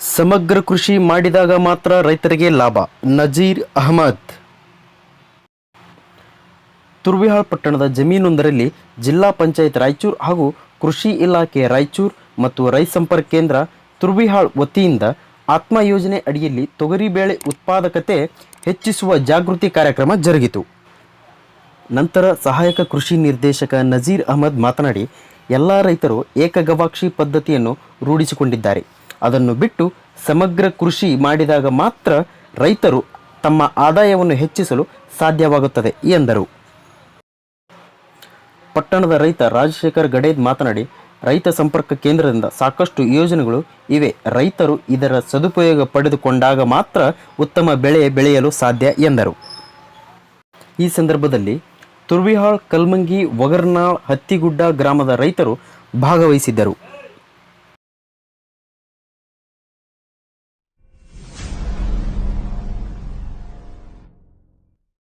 ಸಮಗ್ರ ಕೃಷಿ ಮಾಡಿದಾಗ ಮಾತ್ರ ರೈತರಿಗೆ ಲಾಭ. ನಜೀರ್ ಅಹಮದ್. ತುರ್ವಿಹಾಳ್ ಪಟ್ಟಣದ ಜಮೀನೊಂದರಲ್ಲಿ ಜಿಲ್ಲಾ ಪಂಚಾಯತ್ ರಾಯಚೂರು ಹಾಗೂ ಕೃಷಿ ಇಲಾಖೆ ರಾಯಚೂರು ಮತ್ತು ರೈತ ಸಂಪರ್ಕ ಕೇಂದ್ರ ತುರ್ವಿಹಾಳ್ ವತಿಯಿಂದ ಆತ್ಮ ಯೋಜನೆ ಅಡಿಯಲ್ಲಿ ತೊಗರಿಬೇಳೆ ಉತ್ಪಾದಕತೆ ಹೆಚ್ಚಿಸುವ ಜಾಗೃತಿ ಕಾರ್ಯಕ್ರಮ ಜರುಗಿತು. ನಂತರ ಸಹಾಯಕ ಕೃಷಿ ನಿರ್ದೇಶಕ ನಜೀರ್ ಅಹಮದ್ ಮಾತನಾಡಿ, ಎಲ್ಲ ರೈತರು ಏಕಗವಾಕ್ಷಿ ಪದ್ಧತಿಯನ್ನು ರೂಢಿಸಿಕೊಂಡಿದ್ದಾರೆ. ಅದನ್ನು ಬಿಟ್ಟು ಸಮಗ್ರ ಕೃಷಿ ಮಾಡಿದಾಗ ಮಾತ್ರ ರೈತರು ತಮ್ಮ ಆದಾಯವನ್ನು ಹೆಚ್ಚಿಸಲು ಸಾಧ್ಯವಾಗುತ್ತದೆ ಎಂದರು. ಪಟ್ಟಣದ ರೈತ ರಾಜಶೇಖರ್ ಗಡೇದ್ ಮಾತನಾಡಿ, ರೈತ ಸಂಪರ್ಕ ಕೇಂದ್ರದಿಂದ ಸಾಕಷ್ಟು ಯೋಜನೆಗಳು ಇವೆ. ರೈತರು ಇದರ ಸದುಪಯೋಗ ಪಡೆದುಕೊಂಡಾಗ ಮಾತ್ರ ಉತ್ತಮ ಬೆಳೆ ಬೆಳೆಯಲು ಸಾಧ್ಯ ಎಂದರು. ಈ ಸಂದರ್ಭದಲ್ಲಿ ತುರ್ವಿಹಾಳ್ ಕಲ್ಮಂಗಿ ಒಗರ್ನಾಳ್ ಹತ್ತಿಗುಡ್ಡ ಗ್ರಾಮದ ರೈತರು ಭಾಗವಹಿಸಿದ್ದರು.